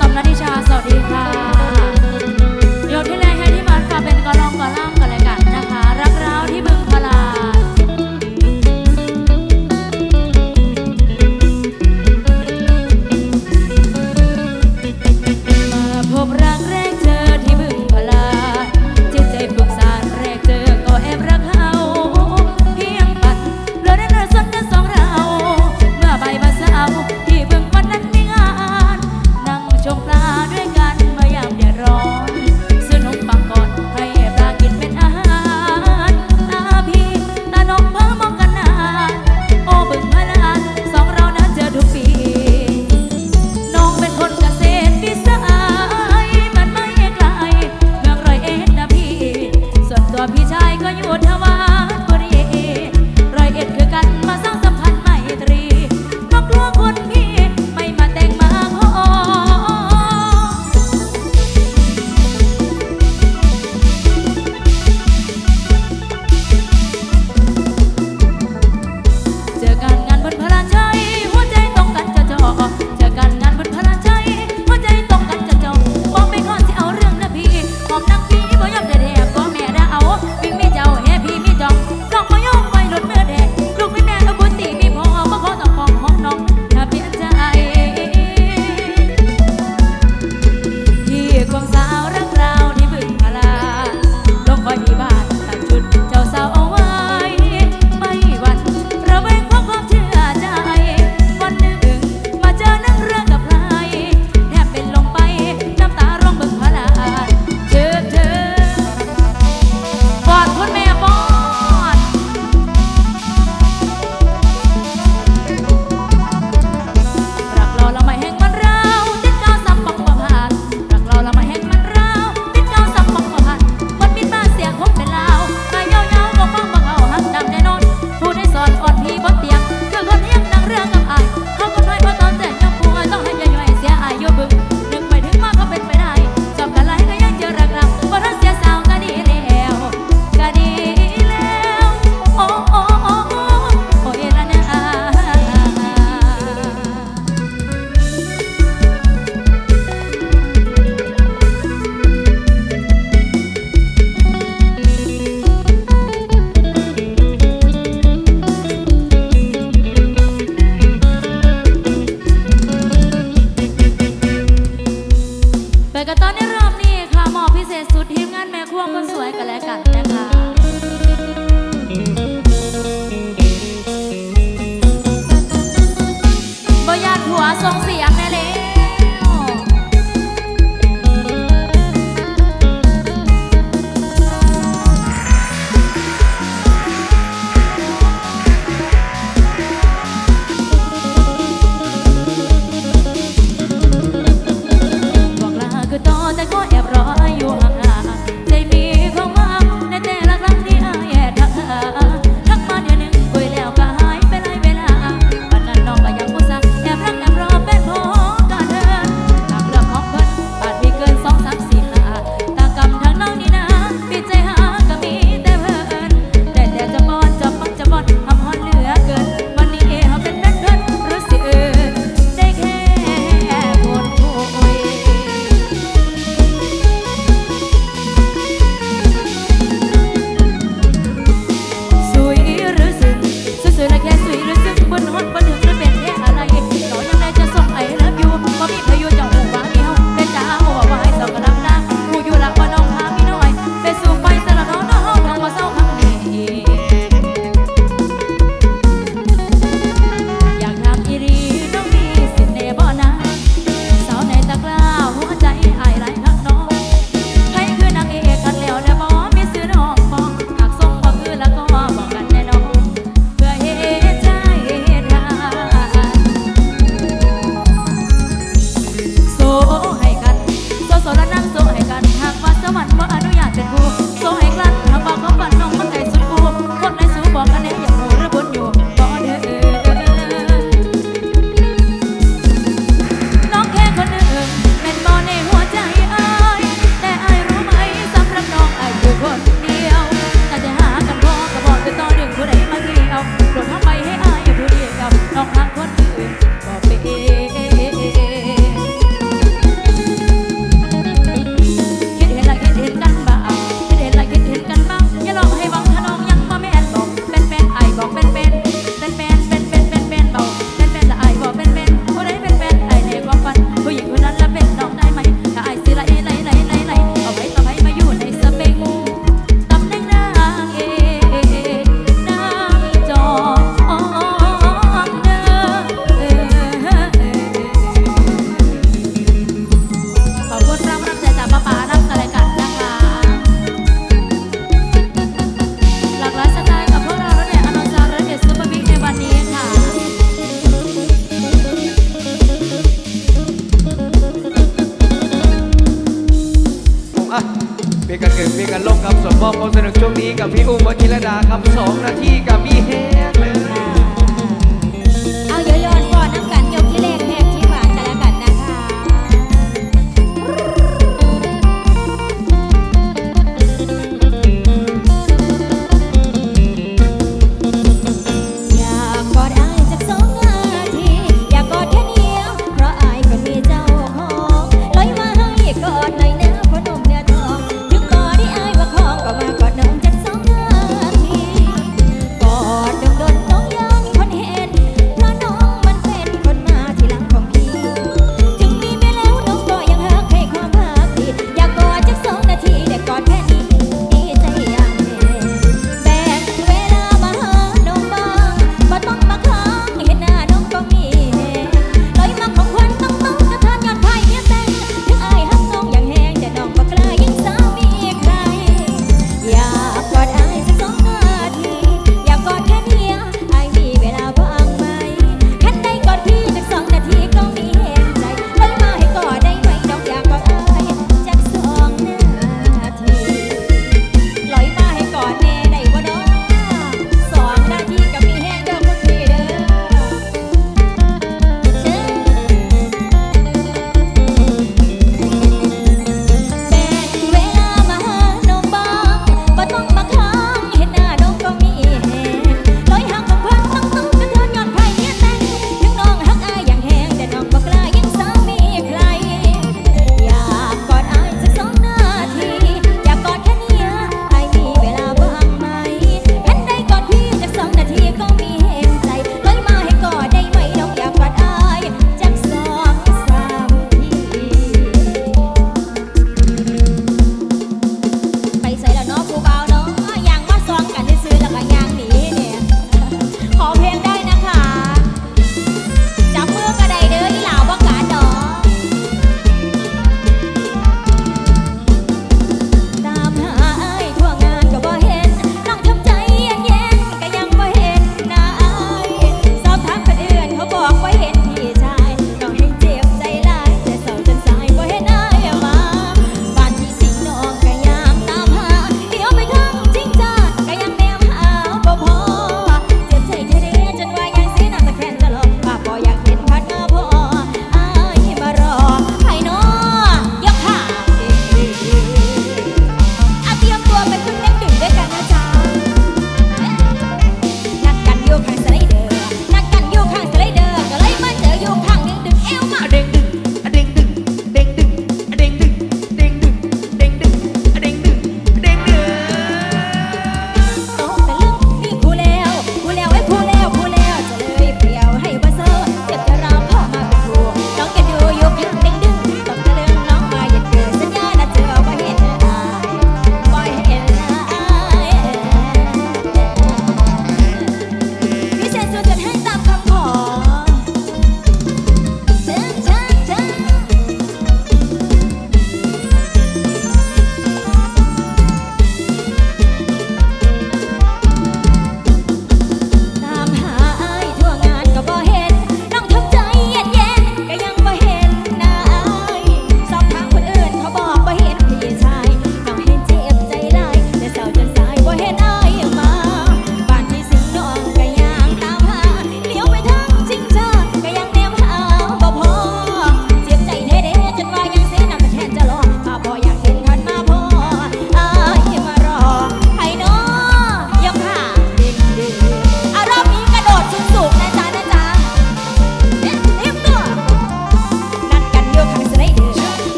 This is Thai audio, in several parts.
ตอม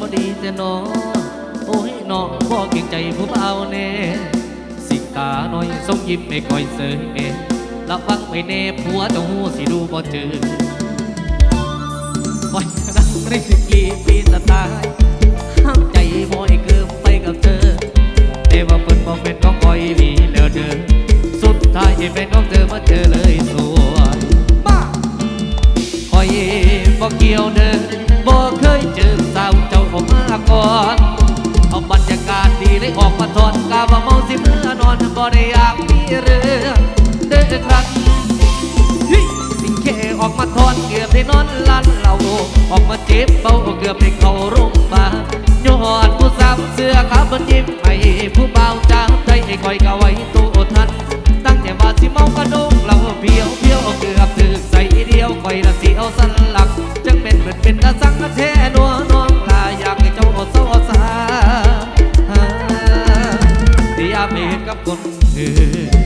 บ่ดีแต่นอโอ้ยน้องบ่เก่งใจผู้เบาแน่สิกาหน่อยส่งยิ้มไม่ค่อยเสยเน่ระวังไปแน่ผัวเจ้าหูสิดูบ่เจอปล่อยรักริสกีปีสตล์ห้ามใจบ่ให้เกิมไปกับเธอแต่ว่าเพิ่นบ่เป็นของคอยมีแล้วเด้อสุดท้ายเป็นของเธอมาเจอเลยสวยมาคอยบ่เกี่ยวเด้อ บ่เคยเจอสาวเจ้าออกมาก่อนเอาบรรยากาศดีเลยออกมาทอนกาว่าเมาสิเมื่อนอนบ่ได้อยากมีเรื่องเด้อครับเฮ้ยสิงแค่ออกมาทอนเกือบได้นอนลันเหล่าออกมาเจ็บเบาเกือบได้ กะแท้นัวน้องลาอยากให้เจ้าเอดเศร้าเอาสาที่อยากไม่เห็นกับคนอื่น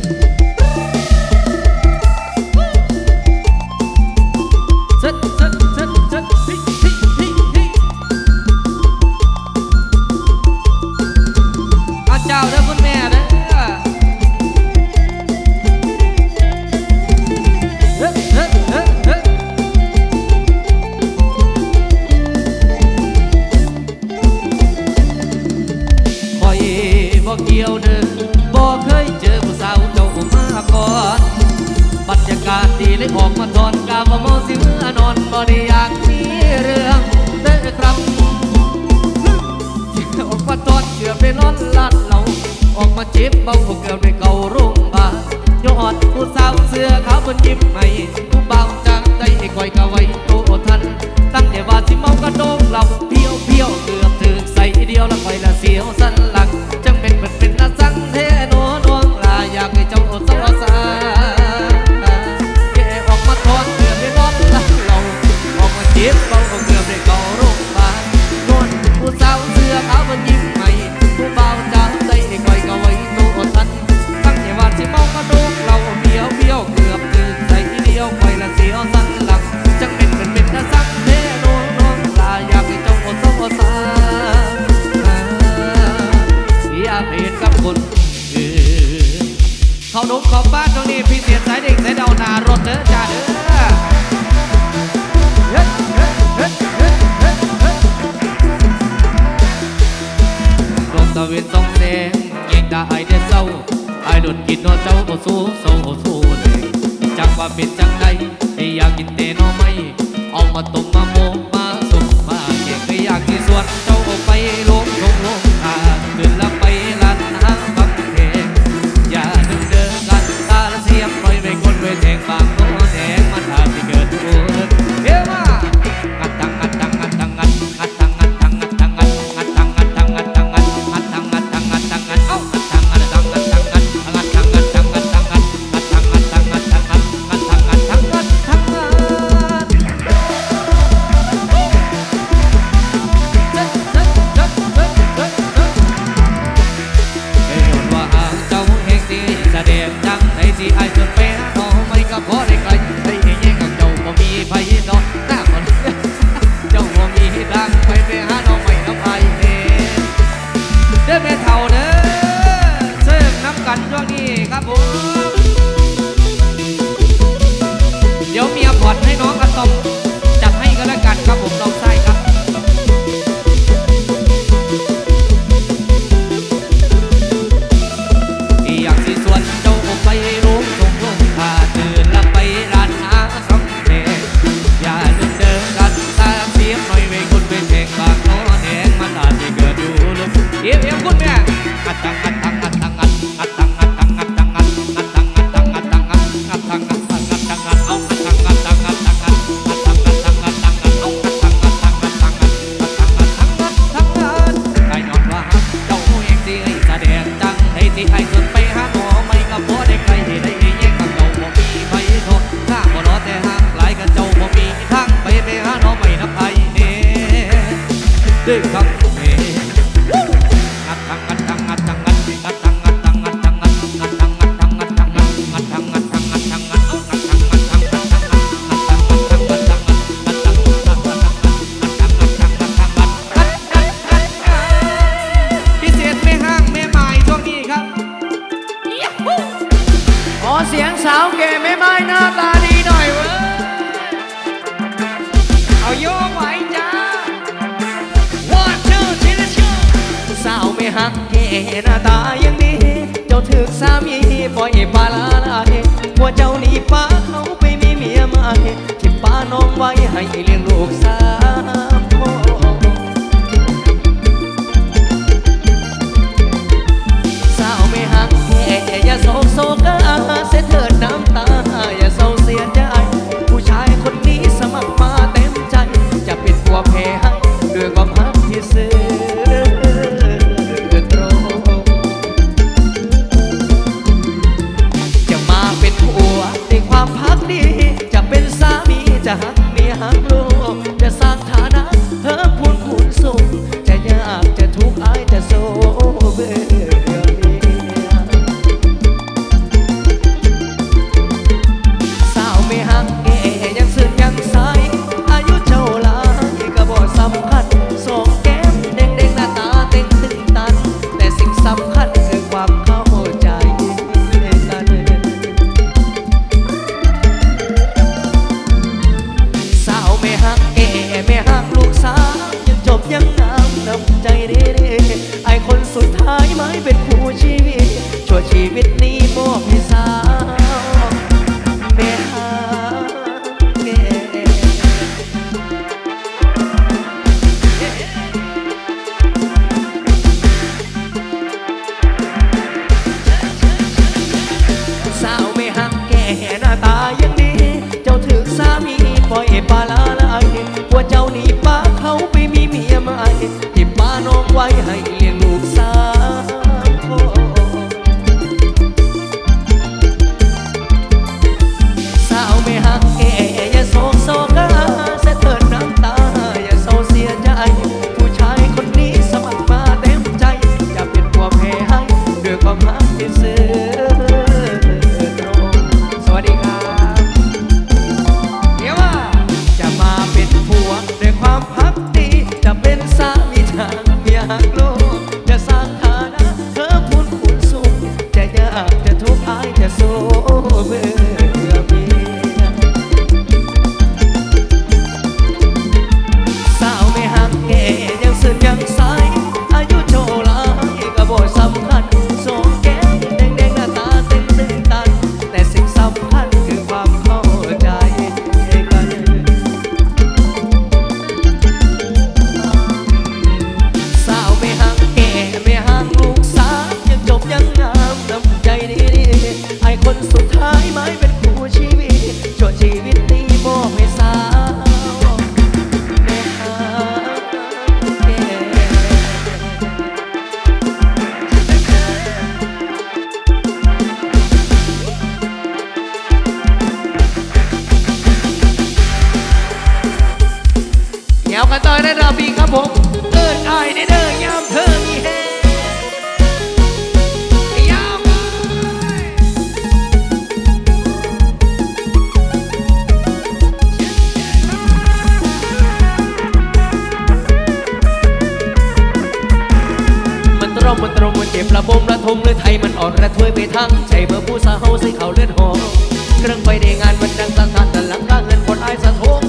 ากาศดีเลยออกมาทอนกาบ่เมาสิเมื่อนอนบ่ได้อยากมีเรื่องเด้อครับออกมาตอนเกือบได้นอนลัดเราออกมาเจ็บเบาเกือบได้เข้าโรงพยาบาลยอดผู้สาวเสื้อขาวบนยิ้มให้ผู้เบาจากใจให้คอยกะไว้โตทัน ตั้งแต่ว่าสิเมากระโดงเราเพียวเพียวเกือบถึงใส่เดียวแล้วคอยละเสียวสันห กับคนเขาหนุ่มของบ้านตรงนี้พี่เสียสายเด็กสายเดาหนารถเด้อจ้าเด้อเฮ้ยเฮ้ยเฮ้ยเฮ้ยเฮ้ยเฮ้ยดวงตะเวนส่องแดงยิ่งได้ไอเดเศร้าไอหลุดกินนอเจ้าโอสู้โซโอสู้เลยจักว่าเป็นจังใดที่อยากกินเตนอไม่เอามาต้มมาโมกมาสุกมาเก็บไม่อยากที่สวนเจ้าเอาไปลงลงลง หักเกน้าตายังดีเจ้าถึกสามีปล่อยปาลาลาเว่าเจ้านี่ปาเขาไปมีเมียมาเที่ป้าน้องไว้ให้เลี้ยงลูกสาวสาวไม่หักเกอย่าโศกโศกเสเถิดนะ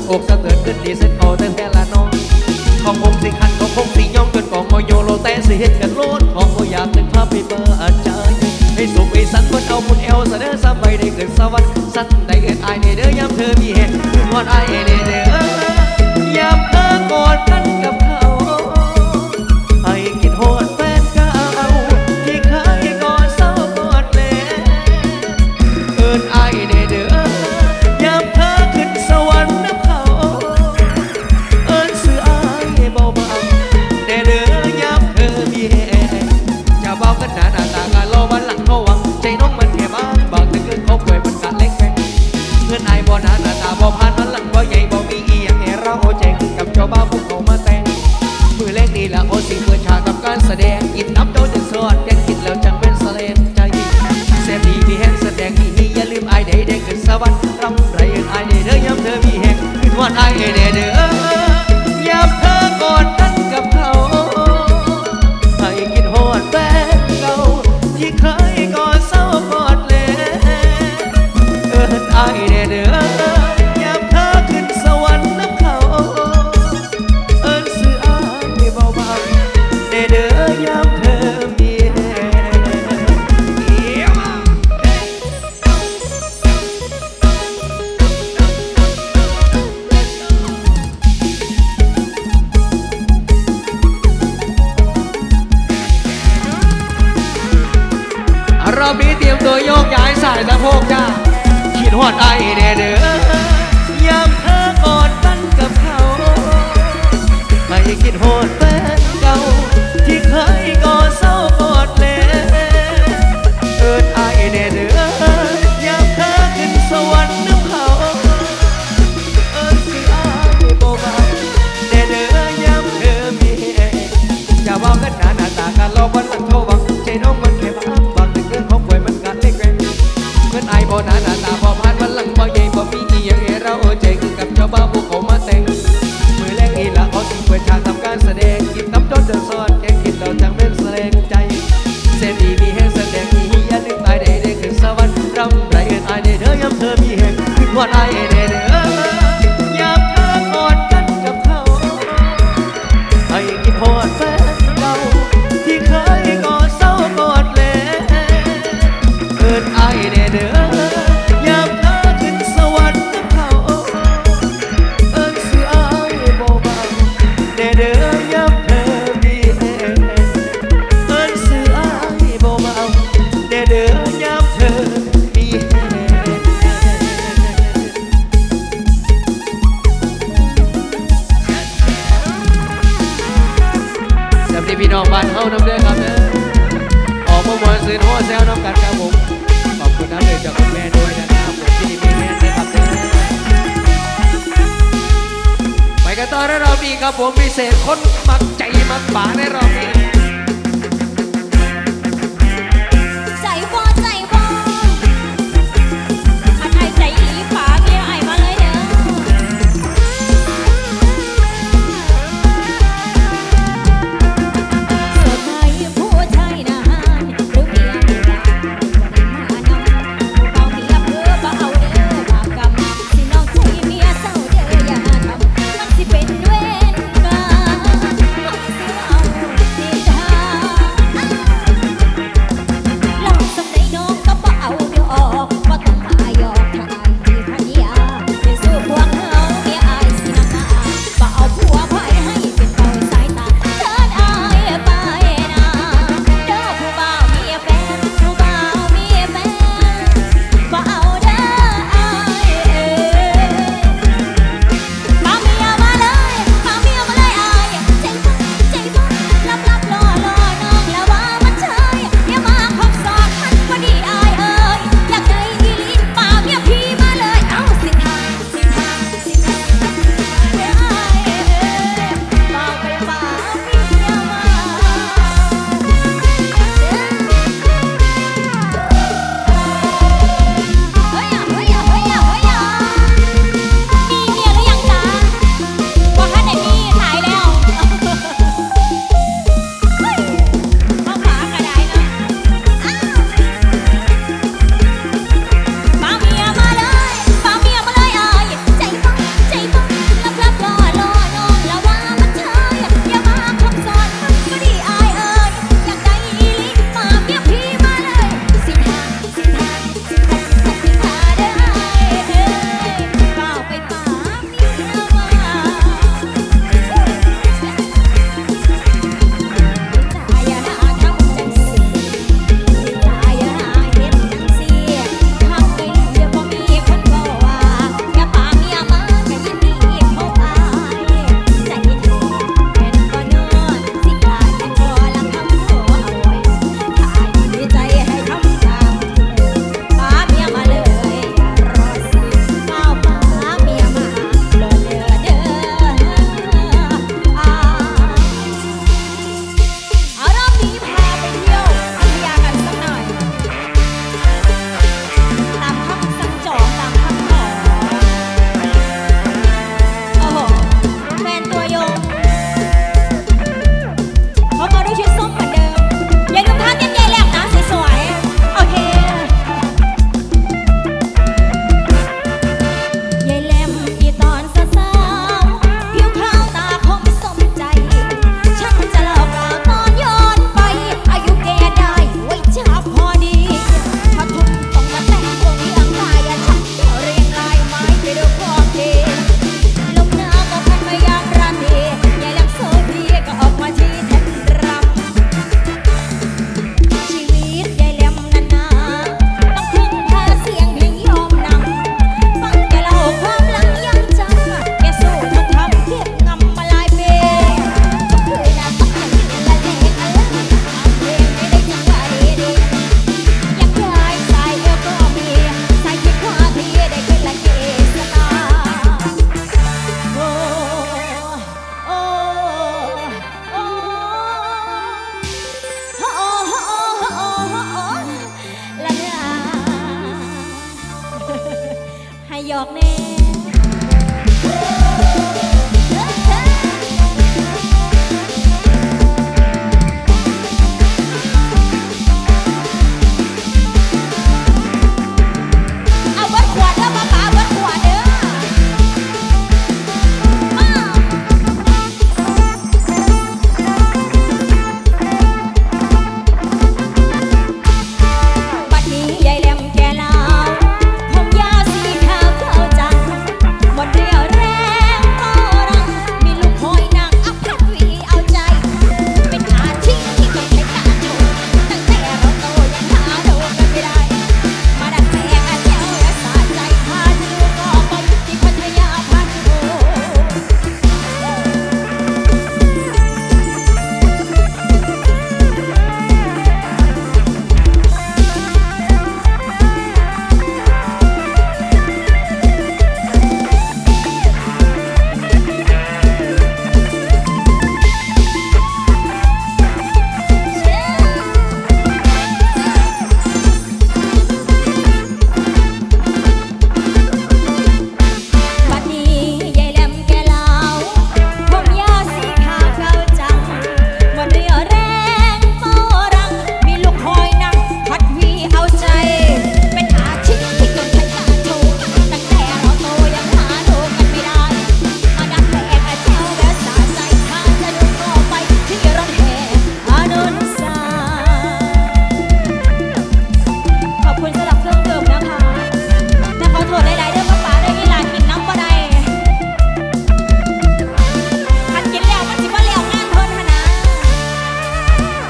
อกสะเสมือนขึ้นดีเส้นเอาแต่แท้ละน้องของคงสิขันของคงสิย่อมเกิดกองมอโยโลแต่สิเห็นกันโลดของก็อยากนึกภาพไปเบอร์อาจารย์ให้สุขไอ้สันเพิ่นเอาบุญเอวเสนอสบายได้เกิดสวรรค์สั้นได้เกิดอายในเด้อยามเธอมีเหตุวันอายเอง อนไอเดเด้อ